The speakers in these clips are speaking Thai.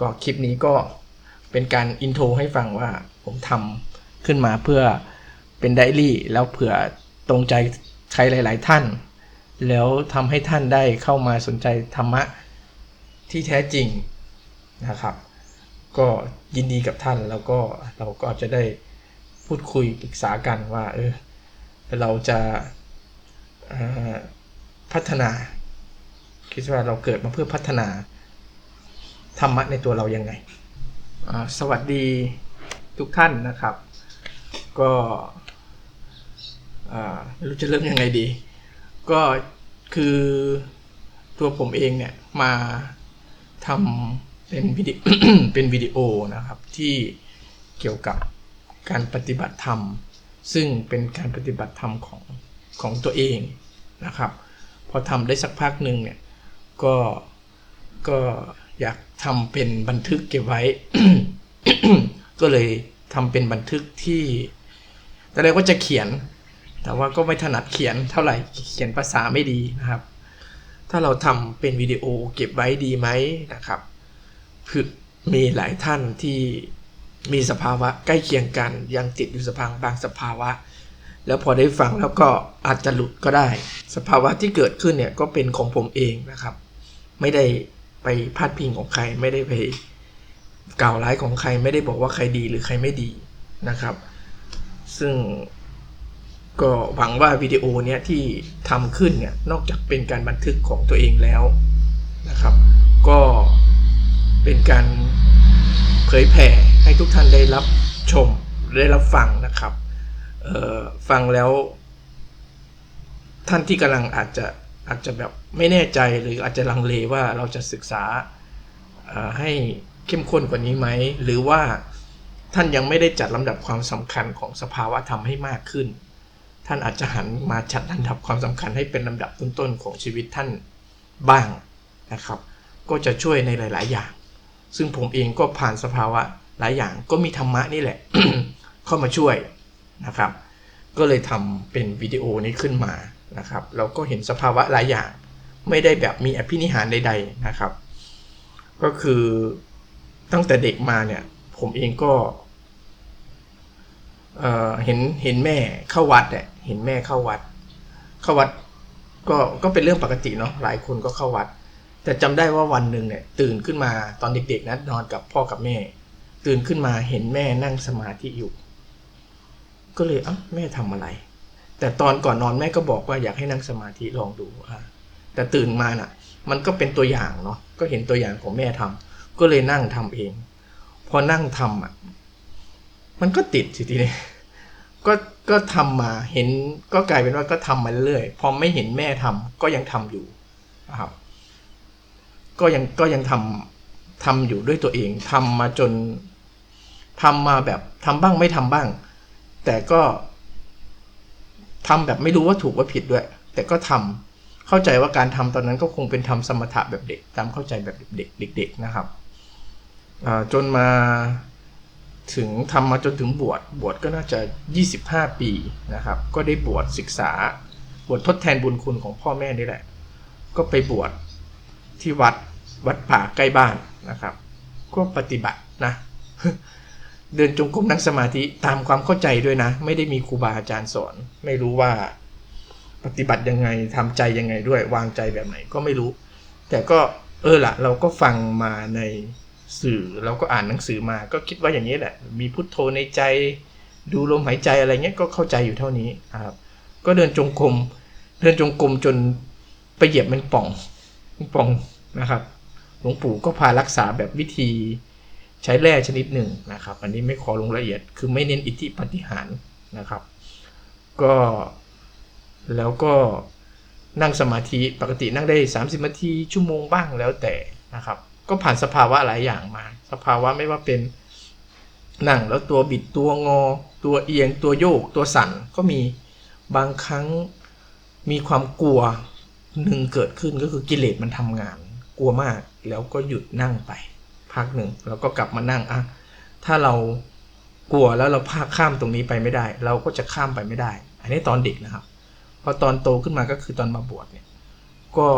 ก็คลิปนี้ก็เป็นการอินโทรให้ฟังว่าผมทำขึ้นมาเพื่อเป็นไดอารี่แล้วเผื่อตรงใจใครหลาย ๆ ท่าน แล้วทำให้ท่านได้เข้ามาสนใจธรรมะที่แท้จริงนะครับ ก็ยินดีกับท่านแล้วก็เราก็จะได้พูดคุยปรึกษากันว่าเออเราจะพัฒนา คิดว่าเราเกิดมาเพื่อพัฒนา ธรรมะในตัวเรายังไง สวัสดีทุกท่านนะครับ ก็ไม่รู้จะเริ่มยังไงดี ก็คือตัวผมเองเนี่ยมาทำเป็นวิดีเป็นวิดีโอนะครับที่เกี่ยวกับการปฏิบัติธรรม ซึ่งเป็นการปฏิบัติธรรมของของตัวเองนะครับ พอทำได้สักพักหนึ่งเนี่ยก็ก็ อยากทำเป็นบันทึกเก็บไว้ ก็เลยทำเป็นบันทึกที่แต่แรกว่าจะเขียน แต่ว่าก็ไม่ถนัดเขียนเท่าไหร่เขียนภาษาไม่ดีนะครับ ถ้าเราทำเป็นวิดีโอเก็บไว้ดีไหมนะครับคือมีหลายท่านที่มีสภาวะใกล้เคียงกัน ยังติดอยู่สภาวะบางสภาวะ แล้วพอได้ฟังแล้วก็อาจจะหลุดก็ได้ สภาวะที่เกิดขึ้นเนี่ยก็เป็นของผมเองนะครับ ไม่ได้ ไปพาดพิงของใครไม่ได้ไปกล่าวร้ายของใครไม่ได้บอกว่าใครดีหรือใครไม่ดีนะครับ ซึ่งก็หวังว่าวิดีโอเนี้ยที่ทำขึ้นเนี่ยนอกจากเป็นการบันทึกของตัวเองแล้วนะครับ ก็เป็นการเผยแผ่ให้ทุกท่านได้รับชมได้รับฟังนะครับฟังแล้ว ท่านที่กำลังอาจจะ อาจจะแบบไม่แน่ใจหรืออาจจะลังเลว่าเราจะศึกษาให้เข้มข้นกว่านี้ไหม หรือว่าท่านยังไม่ได้จัดลำดับความสำคัญของสภาวะธรรมให้มากขึ้น ท่านอาจจะหันมาจัดลำดับความสำคัญให้เป็นลำดับต้นๆของชีวิตท่านบ้างนะครับ ก็จะช่วยในหลาย ๆ อย่าง ซึ่งผมเองก็ผ่านสภาวะหลายอย่างก็มีธรรมะนี่แหละ เข้ามาช่วยนะครับ ก็เลยทำเป็นวิดีโอนี้ขึ้นมา นะครับ เราก็เห็นสภาวะหลายอย่าง ไม่ได้แบบมีอภินิหารใด ๆนะครับ ก็คือตั้งแต่เด็กมาเนี่ย ผมเองก็เเห็นเห็นแม่เข้าวัดเนี่ยเห็นแม่เข้าวัด เข้าวัดก็ก็เป็นเรื่องปกติเนาะหลายคนก็เข้าวัด แต่จำได้ว่าวันหนึ่งเนี่ยตื่นขึ้นมาตอนเด็กๆนะนอนกับพ่อกับแม่ ตื่นขึ้นมาเห็นแม่นั่งสมาธิอยู่ ก็เลยเอ้าแม่ทำอะไร แต่ตอนก่อนนอนแม่ก็บอกว่าอยากให้นั่งสมาธิลองดูอะแต่ตื่นมาน่ะ มันก็เป็นตัวอย่างเนาะก็เห็นตัวอย่างของแม่ทำก็เลยนั่งทำเอง พอนั่งทำอะมันก็ติดสิทีนี้ก็ก็ทำมาเห็นก็กลายเป็นว่าก็ทำมาเรื่อยๆพอไม่เห็นแม่ทำก็ยังทำอยู่นะครับ ก็ยังก็ยังทำทำอยู่ด้วยตัวเองทำมาจนทำมาแบบทำบ้างไม่ทำบ้าง แต่ก็ ทำแบบไม่รู้ว่าถูกว่าผิดด้วย แต่ก็ทำเข้าใจว่าการทำตอนนั้นก็คงเป็นทำสมถะแบบเด็ก ตามเข้าใจแบบเด็กๆเด็กๆนะครับจนมาถึงทำมาจนถึงบวชบวชก็น่าจะ 25 ปีนะครับ ก็ได้บวชศึกษาบวชทดแทนบุญคุณของพ่อแม่นี่แหละ ก็ไปบวชที่วัดวัดป่าใกล้บ้านนะครับ ก็ปฏิบัตินะ เดินจงกรมนั่งสมาธิตามความเข้าใจด้วยนะ ไม่ได้มีครูบาอาจารย์สอน ไม่รู้ว่าปฏิบัติยังไงทำใจยังไงด้วย วางใจแบบไหนก็ไม่รู้ แต่ก็เออละเราก็ฟังมาในสื่อเราก็อ่านหนังสือมาก็คิดว่าอย่างนี้แหละ มีพุทโธในใจ ดูลมหายใจอะไรเงี้ยก็เข้าใจอยู่เท่านี้ครับ ก็เดินจงกรมเดินจงกรมจนไปเหยียบมันป่องแมงป่องนะครับหลวงปู่ก็พารักษาแบบวิธี ใช้แร่ชนิดหนึ่งนะครับ อันนี้ไม่ขอลงรายละเอียด คือไม่เน้นอิทธิปฏิหารนะครับ ก็แล้วก็นั่งสมาธิปกตินั่งได้ 30นาทีชั่วโมงบ้างแล้วแต่นะครับ ก็ผ่านสภาวะหลายอย่างมา สภาวะไม่ว่าเป็นนั่งแล้วตัวบิดตัวงอ ตัวเอียงตัวโยกตัวสั่นก็มีบางครั้งมีความกลัวหนึ่งเกิดขึ้นก็คือกิเลสมันทำงาน กลัวมากแล้วก็หยุดนั่งไป พักหนึ่งแล้วก็กลับมานั่งอะถ้าเรากลัวแล้วเราพาข้ามตรงนี้ไปไม่ได้ เราก็จะข้ามไปไม่ได้ อันนี้ตอนเด็กนะครับพอตอนโตขึ้นมาก็คือตอนมาบวชเนี่ยก็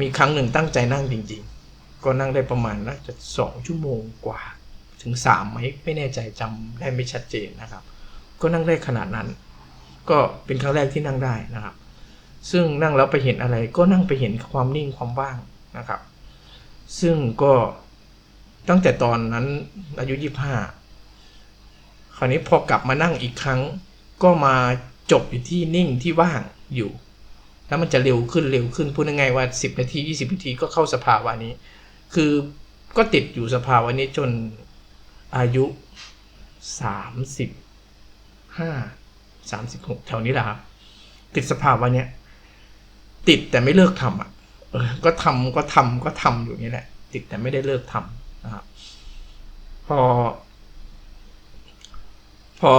มีครั้งหนึ่งตั้งใจนั่งจริง ๆ ก็นั่งได้ประมาณน่าจะสองชั่วโมงกว่า ถึงสามไหมไม่แน่ใจจำได้ไม่ชัดเจนนะครับ ก็นั่งได้ขนาดนั้น ก็เป็นครั้งแรกที่นั่งได้นะครับ ซึ่งนั่งแล้วไปเห็นอะไรก็นั่งไปเห็นความนิ่งความว่างนะครับ ซึ่งก็ตั้งแต่ตอนนั้นอายุยี่ห้าคราวนี้พอกลับมานั่งอีกครั้ง ก็มาจบอยู่ที่นิ่งที่ว่างอยู่ แล้วมันจะเร็วขึ้นเร็วขึ้นพูดง่ายๆว่า 10 นาที 20 นาทีก็เข้าสภาวะนี้ คือก็ติดอยู่สภาวะนี้จนอายุ 35 36 แถวนี้แหละครับ ติดสภาวะเนี้ยติดแต่ไม่เลิกทำอะ ก็ทำก็ทำก็ทำอยู่นี่แหละติดแต่ไม่ได้เลิกทำนะครับพอ พอ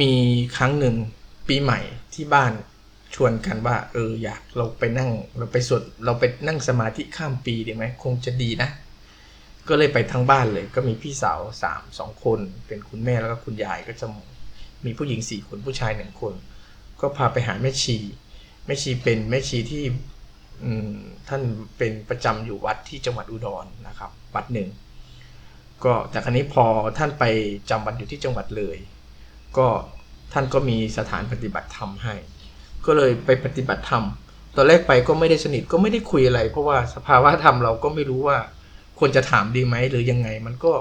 มีครั้งหนึ่งปีใหม่ที่บ้านชวนกันว่า เอออยากเราไปนั่ง เราไปสวดเราไปนั่งสมาธิข้ามปีดีไหมคงจะดีนะ ก็เลยไปทั้งบ้านเลย ก็มีพี่สาวสามสองคน เป็นคุณแม่แล้วก็คุณยายก็จะมีผู้หญิงสี่คนผู้ชายหนึ่งคน ก็พาไปหาแม่ชีแม่ชีเป็นแม่ชีที่ ท่านเป็นประจำอยู่วัดที่จังหวัดอุดรนะครับ วัดหนึ่ง ก็แต่ครั้นี้พอท่านไปจำวัดอยู่ที่จังหวัดเลย ก็ท่านก็มีสถานปฏิบัติธรรมให้ ก็เลยไปปฏิบัติธรรม ตอนแรกไปก็ไม่ได้สนิทก็ไม่ได้คุยอะไร เพราะว่าสภาวะธรรมเราก็ไม่รู้ว่าควรจะถามดีไหมหรือยังไง มันก็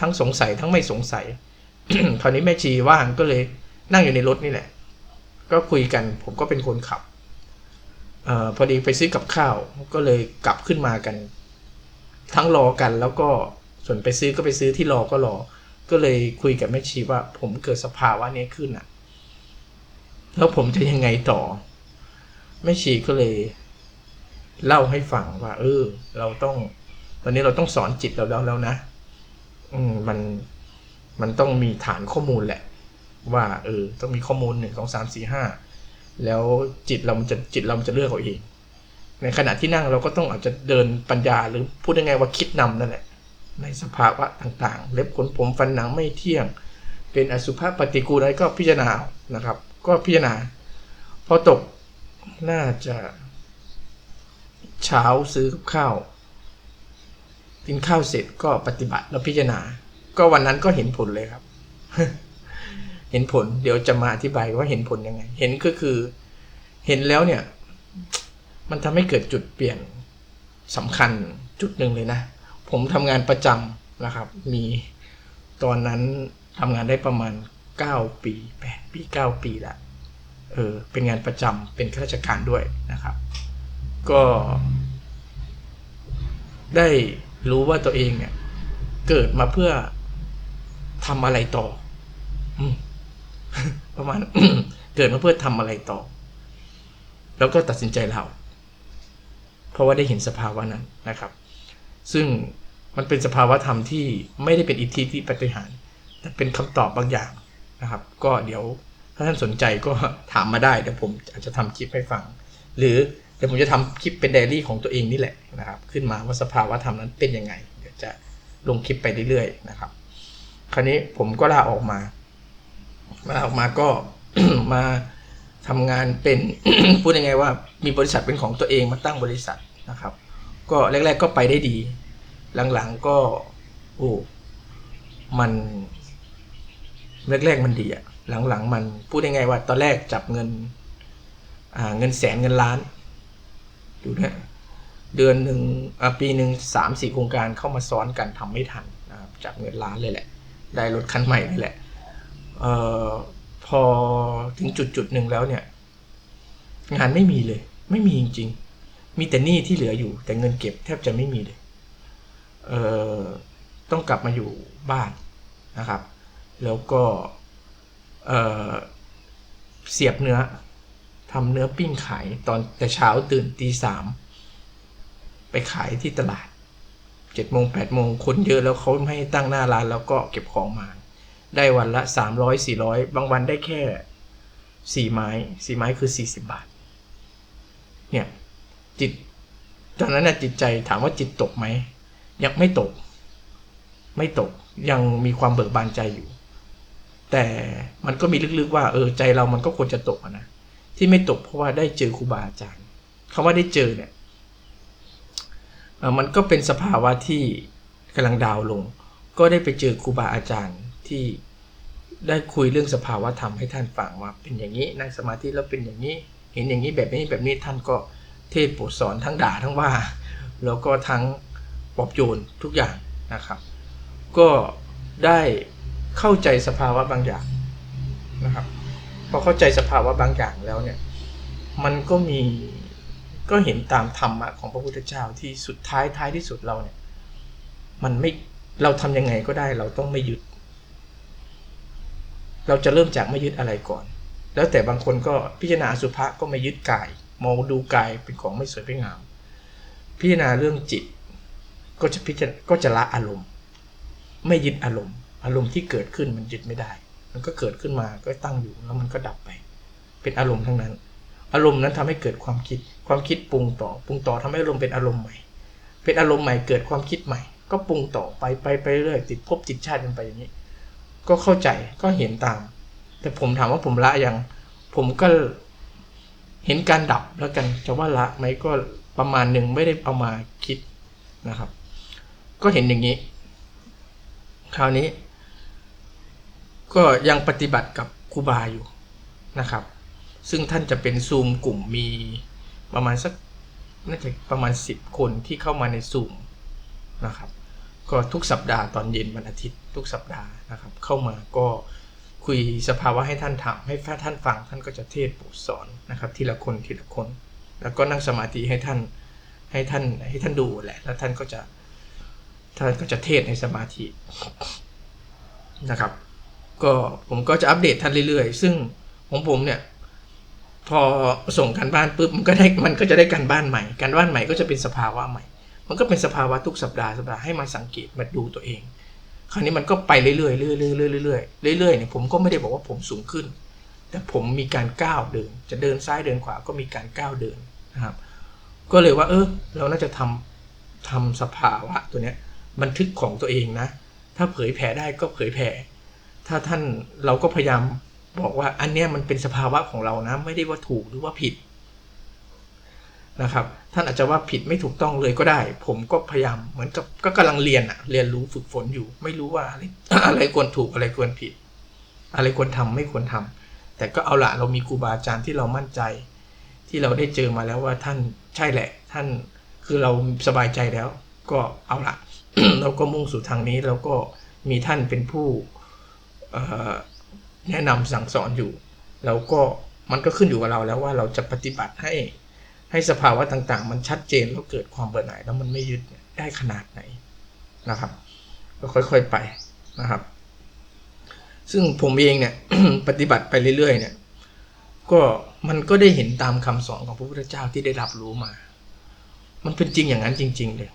ทั้งสงสัยทั้งไม่สงสัย คราวนี้แม่ชีว่างก็เลยนั่งอยู่ในรถนี่แหละ ก็คุยกันผมก็เป็นคนขับ ออพอดีไปซื้อกับข้าวก็เลยกลับขึ้นมากัน ทั้งรอกันแล้วก็ส่วนไปซื้อก็ไปซื้อที่รอก็รอ ก็เลยคุยกับแม่ชีว่า ผมเกิดสภาวะนี้ขึ้นอะ แล้วผมจะยังไงต่อแม่ชีก็เลย เล่าให้ฟังว่า เออ เราต้อง ตอนนี้เราต้องสอนจิตเราแล้วแล้วนะอืมมันมันต้องมีฐานข้อมูลแหละ ว่า เออ ต้องมีข้อมูลหนึ่งสองสามสี่ห้า แล้วจิตเรามันจะจิตเรามันจะเลือกเอาเอง ในขณะที่นั่งเราก็ต้องอาจจะเดินปัญญาหรือพูดยังไงว่าคิดนำนั่นแหละ ในสภาวะต่างๆ เล็บขนผมฟันหนังไม่เที่ยง เป็นอสุภะปฏิกูลอะไรก็พิจารณานะครับ ก็พิจารณาพอตกน่าจะ เช้าซื้อกับข้าวกินข้าวเสร็จก็ปฏิบัติแล้วพิจารณา ก็วันนั้นก็เห็นผลเลยครับ เห็นผลเดี๋ยวจะมาอธิบายว่าเห็นผลยังไง เห็นก็คือ เห็นแล้วเนี่ย มันทำให้เกิดจุดเปลี่ยนสำคัญจุดหนึ่งเลยนะ ผมทำงานประจำนะครับ มีตอนนั้นทำงานได้ประมาณ 9 ปี8ปี 9 ปีละเออเป็นงานประจำเป็นข้าราชการด้วยนะครับ ก็ ได้รู้ว่าตัวเองเนี่ยเกิดมาเพื่อทำอะไรต่อ ประมาณเกิดมาเพื่อทำอะไรต่อ แล้วก็ตัดสินใจเราเพราะว่าได้เห็นสภาวะนั้นนะครับ ซึ่งมันเป็นสภาวะธรรมที่ไม่ได้เป็นอิทธิที่ปฏิหารแต่เป็นคำตอบบางอย่างนะครับ ก็เดี๋ยวถ้าท่านสนใจก็ถามมาได้เดี๋ยวผมอาจจะทำคลิปให้ฟัง หรือเดี๋ยวผมจะทำคลิปเป็นไดอารี่ของตัวเองนี่แหละนะครับ ขึ้นมาว่าสภาวะธรรมนั้นเป็นยังไง เดี๋ยวจะลงคลิปไปเรื่อยๆนะครับ คราวนี้ผมก็ลาออกมา ลาออกมาก็มาทำงานเป็นพูดยังไงว่ามีบริษัทเป็นของตัวเองมาตั้งบริษัทนะครับ ก็แรก ๆก็ไปได้ดี หลังๆก็โอ้มันแรกๆมันดีอะหลังๆ มันพูดยังไงว่าตอนแรกจับเงินเงินแสนเงินล้านดูนะเดือนหนึ่งปีหนึ่งสามสี่โครงการเข้ามาซ้อนกันทำไม่ทันนะครับจับเงินล้านเลยแหละ ได้รถคันใหม่นี่แหละ ออพอถึงจุดจุดหนึ่งแล้วเนี่ย งานไม่มีเลย ไม่มีจริง ๆ มีแต่หนี้ที่เหลืออยู่ แต่เงินเก็บแทบจะไม่มีเลยเออต้องกลับมาอยู่บ้านนะครับ แล้วก็เออเสียบเนื้อทำเนื้อปิ้งขายตอนแต่เช้าตื่นตีสามไปขายที่ตลาดเจ็ดโมงแปดโมงคนเยอะแล้วเขาไม่ให้ตั้งหน้าร้านแล้วก็เก็บของมา ได้วันละสามร้อยสี่ร้อยบางวันได้แค่สี่ไม้สี่ไม้คือสี่สิบบาท เนี่ย จิต ตอนนั้นนะจิตใจถามว่าจิตตกไหม ยังไม่ตก ไม่ตก ยังมีความเบิกบานใจอยู่ แต่มันก็มีลึกๆว่า เออ ใจเรามันก็ควรจะตกนะ ที่ไม่ตกเพราะว่าได้เจอครูบาอาจารย์คำว่าได้เจอเนี่ยมันก็เป็นสภาวะที่กำลังดาวลง ก็ได้ไปเจอครูบาอาจารย์ ที่ได้คุยเรื่องสภาวะธรรมให้ท่านฟังว่าเป็นอย่างนี้นั่งสมาธิแล้วเป็นอย่างนี้ เห็นอย่างนี้แบบนี้แบบนี้ท่านก็เทศน์โปรดสอนทั้งด่าทั้งว่า แล้วก็ทั้งปอบโยนทุกอย่างนะครับ ก็ได้เข้าใจสภาวะบางอย่างนะครับพอเข้าใจสภาวะบางอย่างแล้วเนี่ยมันก็มีก็เห็นตามธรรมะของพระพุทธเจ้าที่สุดท้ายท้ายที่สุดเราเนี่ยมันไม่เราทำยังไงก็ได้เราต้องไม่หยึด เราจะเริ่มจากไม่ยึดอะไรก่อน แล้วแต่บางคนก็พิจารณาสุภะก็ไม่ยึดกาย มองดูกายเป็นของไม่สวยไม่งาม พิจารณาเรื่องจิต ก็จะพิจารก็จะละอารมณ์ ไม่ยึดอารมณ์ อารมณ์ที่เกิดขึ้นมันยึดไม่ได้ มันก็เกิดขึ้นมาก็ตั้งอยู่แล้วมันก็ดับไป เป็นอารมณ์ทั้งนั้น อารมณ์นั้นทำให้เกิดความคิด ความคิดปรุงต่อ ปรุงต่อทำให้อารมณ์เป็นอารมณ์ใหม่ เป็นอารมณ์ใหม่เกิดความคิดใหม่ ก็ปรุงต่อไปไปไปเรื่อยติดภพติดชาติกันไปอย่างนี้ ก็เข้าใจก็เห็นตาม แต่ผมถามว่าผมละยังผมก็เห็นการดับแล้วกันจะว่าละไหมก็ประมาณหนึ่งไม่ได้เอามาคิดนะครับ ก็เห็นอย่างนี้ คราวนี้ ก็ยังปฏิบัติกับครูบาอยู่นะครับ ซึ่งท่านจะเป็นซูมกลุ่มมีประมาณสักน่าจะประมาณ 10 คนที่เข้ามาในซูมนะครับ ก็ทุกสัปดาห์ตอนเย็นวันอาทิตย์ทุกสัปดาห์นะครับเข้ามาก็คุยสภาวะให้ท่านทำให้ท่านฟังท่านก็จะเทศปรดสอนนะครับทีละคนทีละคน แล้วก็นั่งสมาธิให้ท่านให้ท่านให้ท่านดูแหละแล้วท่านก็จะท่านก็จะเทศในสมาธินะครับก็ผมก็จะอัปเดตท่านเรื่อยๆ ซึ่งของผมเนี่ยพอส่งการบ้านปุ๊บมันก็ได้มันก็จะได้การบ้านใหม่ การบ้านใหม่ก็จะเป็นสภาวะใหม่ มันก็เป็นสภาวะทุกสัปดาห์สัปดาห์ให้มาสังเกตมาดูตัวเอง คราวนี้มันก็ไปเรื่อยๆเรื่อยๆเรื่อยๆเรื่อยๆเรื่อยๆเนี่ยผมก็ไม่ได้บอกว่าผมสูงขึ้น แต่ผมมีการก้าวเดิน จะเดินซ้ายเดินขวาก็มีการก้าวเดินนะครับ ก็เลยว่า เออเราน่าจะทำทำสภาวะตัวเนี้ยบันทึกของตัวเองนะ ถ้าเผยแผ่ได้ก็เผยแผ่ ถ้าท่านเราก็พยายามบอกว่าอันเนี้ยมันเป็นสภาวะของเรานะ ไม่ได้ว่าถูกหรือว่าผิดนะครับ ท่านอาจจะว่าผิดไม่ถูกต้องเลยก็ได้ ผมก็พยายามเหมือนกับก็กำลังเรียนอะเรียนรู้ฝึกฝนอยู่ ไม่รู้ว่าอะไรอะไรควรถูกอะไรควรผิด อะไรควรทำไม่ควรทำแต่ก็เอาละเรามีครูบาอาจารย์ที่เรามั่นใจ ที่เราได้เจอมาแล้วว่าท่านใช่แหละ ท่านคือเราสบายใจแล้ว ก็เอาละเราก็มุ่งสู่ทางนี้แล้วก็มีท่านเป็นผู้แนะนำสั่งสอนอยู่ แล้วก็มันก็ขึ้นอยู่กับเราแล้วว่าเราจะปฏิบัติให้ ให้สภาวะต่างๆ มันชัดเจนแล้วเกิดความเบื่อหน่ายแล้วมันไม่ยึดได้ขนาดไหนนะครับก็ค่อยๆไปนะครับ ซึ่งผมเองเนี่ยปฏิบัติไปเรื่อยๆ เนี่ยก็มันก็ได้เห็นตามคำสอนของพระพุทธเจ้าที่ได้รับรู้มา มันเป็นจริงอย่างนั้นจริง ๆ เลย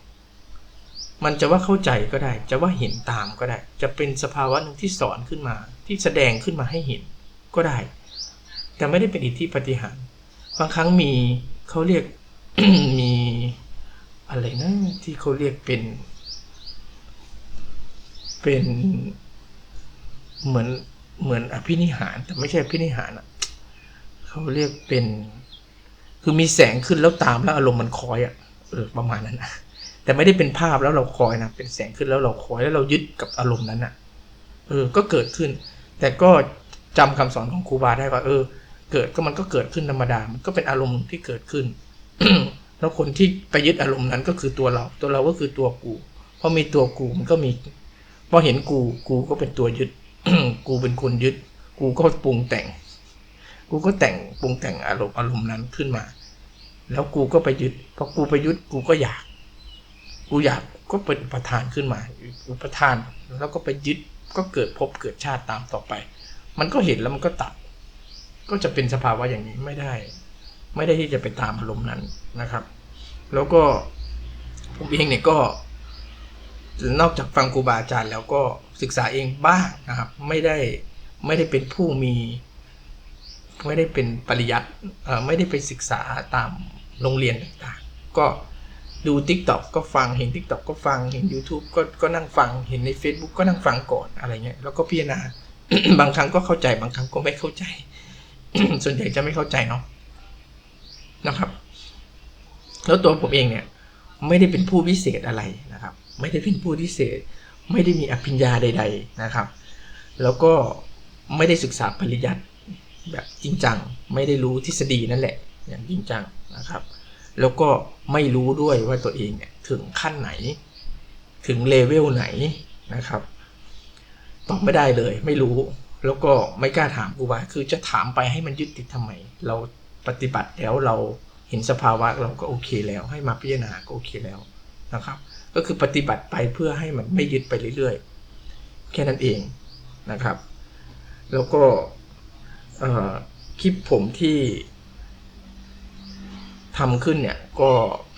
มันจะว่าเข้าใจก็ได้ จะว่าเห็นตามก็ได้ จะเป็นสภาวะหนึ่งที่สอนขึ้นมา ที่แสดงขึ้นมาให้เห็นก็ได้ แต่ไม่ได้เป็นอิทธิปฏิหารย์บางครั้งมี เขาเรียกมีอะไรนะที่เขาเรียกเป็น เป็นเหมือนเหมือนอภินิหารแต่ไม่ใช่อภินิหารอะเขาเรียกเป็น คือมีแสงขึ้นแล้วตามแล้วอารมณ์มันคอยอะเออประมาณนั้นนะแต่ไม่ได้เป็นภาพแล้วเราคอยนะเป็นแสงขึ้นแล้วเราคอยแล้วเรายึดกับอารมณ์นั้นอะเออก็เกิดขึ้น แต่ก็จำคำสอนของครูบาได้ว่า เออ เกิดก็มันก็เกิดขึ้นธรรมดา มันก็เป็นอารมณ์ที่เกิดขึ้น แล้วคนที่ไปยึดอารมณ์นั้นก็คือตัวเรา ตัวเราก็คือตัวกู พอมีตัวกูมันก็มี พอเห็นกู กูก็เป็นตัวยึด กูเป็นคนยึด กูก็ปรุงแต่ง กูก็แต่งปรุงแต่งอารมณ์อารมณ์นั้นขึ้นมา แล้วกูก็ไปยึด พอกูไปยึดกูก็อยาก กูอยากก็เป็นอุปทานขึ้นมา อุปทาน แล้วก็ไปยึด ก็เกิดภพเกิดชาติตามต่อไป มันก็เห็นแล้วมันก็ตัด ก็จะเป็นสภาวะอย่างนี้ไม่ได้ ไม่ได้ที่จะไปตามอารมณ์นั้นนะครับ แล้วก็ผมเองเนี่ยก็นอกจากฟังครูบาอาจารย์แล้วก็ศึกษาเองบ้างนะครับ ไม่ได้ไม่ได้เป็นผู้มี ไม่ได้เป็นปริยัติไม่ได้ไปศึกษาตามโรงเรียนต่างๆ ก็ดู t ิ k t o k ก็ฟังเห็น t ิ k t o k ก็ฟังเห็น YouTube ก็ก็นั่งฟังเห็นใน Facebook ก็นั่งฟังก่อนอะไรเงี้ยแล้วก็พิจารณาบางครั้งก็เข้าใจบางครั้งก็ไม่เข้าใจ ส่วนใหญ่จะไม่เข้าใจเนาะนะครับ แล้วตัวผมเองเนี่ย ไม่ได้เป็นผู้พิเศษอะไรนะครับ ไม่ได้เป็นผู้พิเศษ ไม่ได้มีอภิญญาใด ๆนะครับ แล้วก็ไม่ได้ศึกษาปริยัติแบบจริงจัง ไม่ได้รู้ทฤษฎีนั่นแหละ อย่างจริงจังนะครับ แล้วก็ไม่รู้ด้วยว่าตัวเองเนี่ยถึงขั้นไหน ถึงเลเวลไหนนะครับ ตอบไม่ได้เลย ไม่รู้ แล้วก็ไม่กล้าถามครูบาคือจะถามไปให้มันยึดติดทำไม เราปฏิบัติแล้วเราเห็นสภาวะเราก็โอเคแล้ว ให้มาพิจารณาก็โอเคแล้วนะครับ ก็คือปฏิบัติไปเพื่อให้มันไม่ยึดไปเรื่อยๆ แค่นั้นเองนะครับ แล้วก็คลิปผมที่ทำขึ้นเนี่ยก็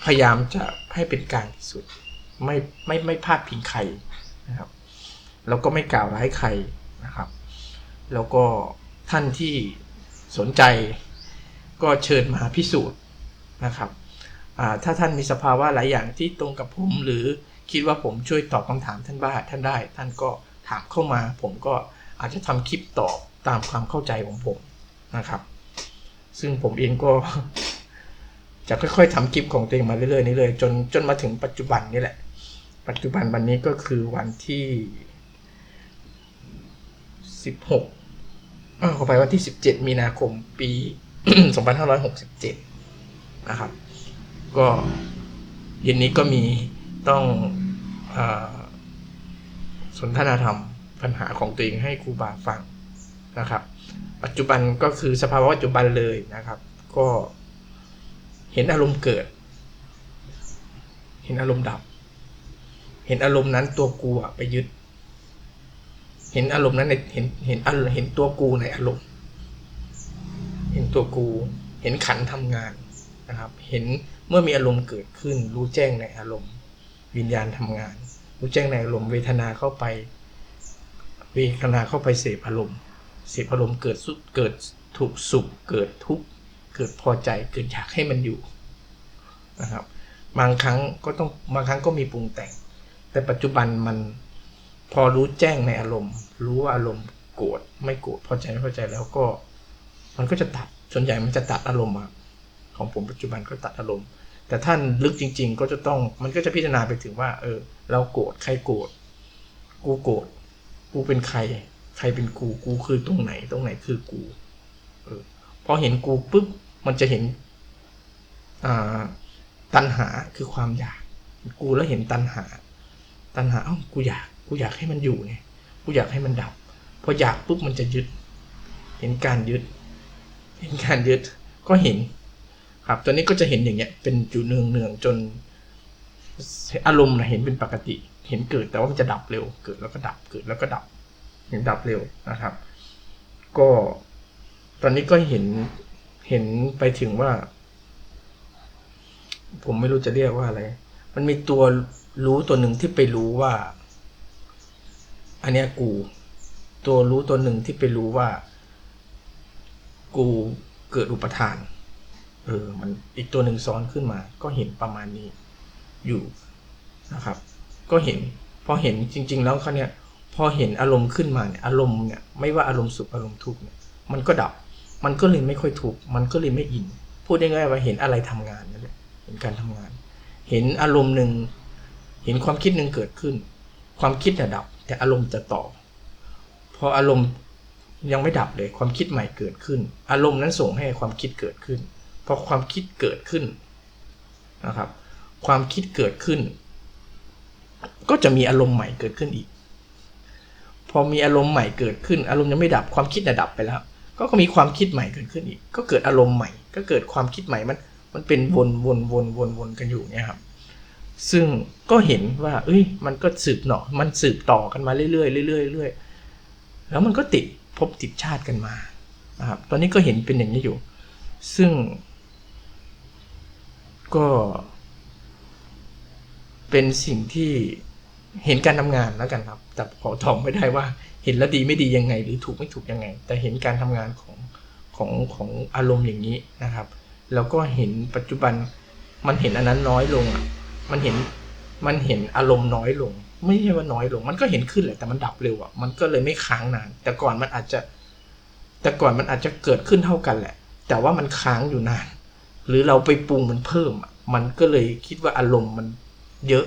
พยายามจะให้เป็นกลางที่สุด ไม่ไม่ไม่พลาดพิงใครนะครับ แล้วก็ไม่กล่าวร้ายใครนะครับ แล้วก็ท่านที่สนใจก็เชิญมาพิสูจน์นะครับถ้าท่านมีสภาวะหลายอย่างที่ตรงกับผมหรือคิดว่าผมช่วยตอบคำถามท่านบ้างท่านได้ ท่านก็ถามเข้ามา ผมก็อาจจะทำคลิปตอบตามความเข้าใจของผมนะครับ ซึ่งผมเองก็จะค่อยๆทำคลิปของตัวเองมาเรื่อยๆเรื่อยจนจนมาถึงปัจจุบันนี่แหละ ปัจจุบันวันนี้ก็คือวันที่สิบหก ขอไปวันที่สิบเจ็ดมีนาคมปีสองพันะครับ ก็เย็นนี้ก็มีต้องอสนทนาธรรมปัญหาของตัวเองให้ครูบาฟังนะครับ ปัจจุบันก็คือสภาวะปัจจุบันเลยนะครับ ก็เห็นอารมณ์เกิด เห็นอารมณ์ดับ เห็นอารมณ์นั้นตัวกูไปยึด เห็นอารมณ์นั้นในเห็นเห็นอารเห็นตัวกูในอารมณ์ เห็นตัวกู เห็นขันธ์ทำงานนะครับ เห็นเมื่อมีอารมณ์เกิดขึ้น รู้แจ้งในอารมณ์ วิญญาณทำงาน รู้แจ้งในอารมณ์เวทนาเข้าไป เวทนาเข้าไปเสพอารมณ์ เสพอารมณ์เกิดสุขเกิดถูกสุขเกิดทุกข์เกิดพอใจเกิดอยากให้มันอยู่นะครับ บางครั้งก็ต้องบางครั้งก็มีปรุงแต่ง แต่ปัจจุบันมัน พอรู้แจ้งในอารมณ์ รู้ว่าอารมณ์โกรธไม่โกรธพอใจไม่พอใจแล้วก็ มันก็จะตัดส่วนใหญ่มันจะตัดอารมณ์อะของผมปัจจุบันก็ตัดอารมณ์ แต่ท่านลึกจริง ๆ ก็จะต้องมันก็จะพิจารณาไปถึงว่า เออ เราโกรธใครโกรธกูโกรธกูเป็นใคร ใครเป็นกูกูคือตรงไหน ตรงไหนคือกู เออพอเห็นกูปุ๊บมันจะเห็นอ่าตัณหาคือความอยาก กูแล้วเห็นตัณหา ตัณหาเอ้ากูอยาก กูอยากให้มันอยู่ไงกูอยากให้มันดับพออยากปุ๊บมันจะยึด เห็นการยึด เห็นการยึดก็เห็น ครับตอนนี้ก็จะเห็นอย่างเงี้ย เป็นจุเนืองเนืองๆจน อารมณ์นะเห็นเป็นปกติ เห็นเกิดแต่ว่ามันจะดับเร็ว เกิดแล้วก็ดับเกิดแล้วก็ดับ เห็นดับเร็วนะครับ ก็ ตอนนี้ก็เห็นเห็นไปถึงว่า ผมไม่รู้จะเรียกว่าอะไร มันมีตัวรู้ตัวหนึ่งที่ไปรู้ว่า อันเนี้ยกู ตัวรู้ตัวหนึ่งที่ไปรู้ว่า กูเกิดอุปทาน เออ มันอีกตัวหนึ่งซ้อนขึ้นมา ก็เห็นประมาณนี้อยู่นะครับ ก็เห็น พอเห็นจริง ๆ แล้วเขาเนี่ยพอเห็นอารมณ์ขึ้นมาเนี่ยอารมณ์เนี่ยไม่ว่าอารมณ์สุขอารมณ์ทุกข์เนี่ยมันก็ดับ มันก็เลยไม่ค่อยทุกมันก็เลยไม่อิน พูดง่ายๆว่าเห็นอะไรทำงานนั่นแหละเห็นการทำงาน เห็นอารมณ์หนึ่งเห็นความคิดหนึ่งเกิดขึ้น ความคิดน่ะดับ แต่อารมณ์จะต่อ พออารมณ์ยังไม่ดับเลยความคิดใหม่เกิดขึ้น อารมณ์นั้นส่งให้ความคิดเกิดขึ้นพอความคิดเกิดขึ้นนะครับ ความคิดเกิดขึ้น ก็จะมีอารมณ์ใหม่เกิดขึ้นอีก พอมีอารมณ์ใหม่เกิดขึ้น อารมณ์ยังไม่ดับความคิดน่ะดับไปแล้ว ก็ก็มีความคิดใหม่เกิดขึ้นอีก ก็เกิดอารมณ์ใหม่ ก็เกิดความคิดใหม่มันมันเป็นวนวนวนวนวนกันอยู่เนี่ยครับ ซึ่งก็เห็นว่า เอ้ย มันก็สืบหนอมันสืบต่อกันมาเรื่อยๆเรื่อยๆเรื่อยๆแล้วมันก็ติดภพติดชาติกันมานะครับตอนนี้ก็เห็นเป็นอย่างนี้อยู่ ซึ่ง ก็ เป็นสิ่งที่เห็นการทำงานแล้วกันครับ แต่ขอตอบไม่ได้ว่า เห็นแล้วดีไม่ดียังไง หรือถูกไม่ถูกยังไง แต่เห็นการทำงานของของของอารมณ์อย่างนี้นะครับ แล้วก็เห็นปัจจุบันมันเห็นอันนั้นน้อยลงอะ มันเห็นมันเห็นอารมณ์น้อยลง ไม่ใช่ว่าน้อยลง มันก็เห็นขึ้นแหละแต่มันดับเร็วอะมันก็เลยไม่ค้างนาน แต่ก่อนมันอาจจะ แต่ก่อนมันอาจจะเกิดขึ้นเท่ากันแหละ แต่ว่ามันค้างอยู่นาน หรือเราไปปรุงมันเพิ่มอะมันก็เลยคิดว่าอารมณ์มันเยอะ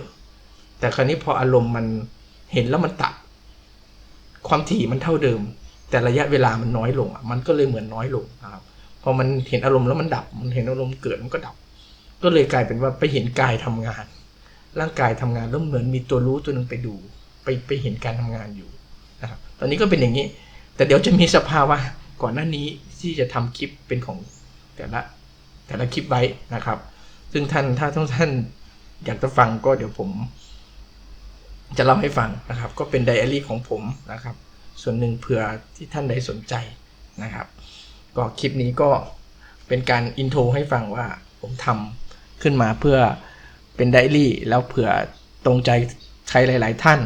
แต่คราวนี้พออารมณ์มันเห็นแล้วมันตัด ความถี่มันเท่าเดิม แต่ระยะเวลามันน้อยลงอะมันก็เลยเหมือนน้อยลงนะครับพอมันเห็นอารมณ์แล้วมันดับ มันเห็นอารมณ์เกิดมันก็ดับ ก็เลยกลายเป็นว่าไปเห็นกายทำงาน ร่างกายทำงานแล้วเหมือนมีตัวรู้ตัวหนึ่งไปดู ไปไปเห็นการทำงานอยู่นะครับตอนนี้ก็เป็นอย่างนี้ แต่เดี๋ยวจะมีสภาวะก่อนหน้านี้ที่จะทำคลิปเป็นของแต่ละแต่ละคลิปไว้นะครับ ซึ่งท่านถ้าทุกท่านอยากจะฟังก็เดี๋ยวผม จะเล่าให้ฟังนะครับ ก็เป็นไดอารี่ของผมนะครับ ส่วนหนึ่งเผื่อที่ท่านใดสนใจนะครับ ก็คลิปนี้ก็เป็นการอินโทรให้ฟังว่าผมทำ ขึ้นมาเพื่อเป็นไดรี่ แล้วเผื่อตรงใจใครหลาย ๆ ท่าน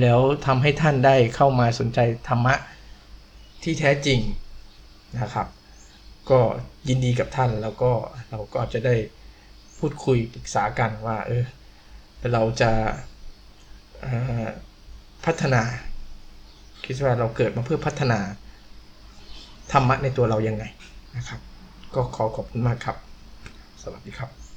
แล้วทำให้ท่านได้เข้ามาสนใจธรรมะที่แท้จริงนะครับ ก็ยินดีกับท่านแล้วก็เราก็จะได้พูดคุยปรึกษากันว่าเออเราจะพัฒนาคิดว่าเราเกิดมาเพื่อพัฒนาธรรมะในตัวเรายังไงนะครับ ก็ขอขอบคุณมากครับ สวัสดีครับ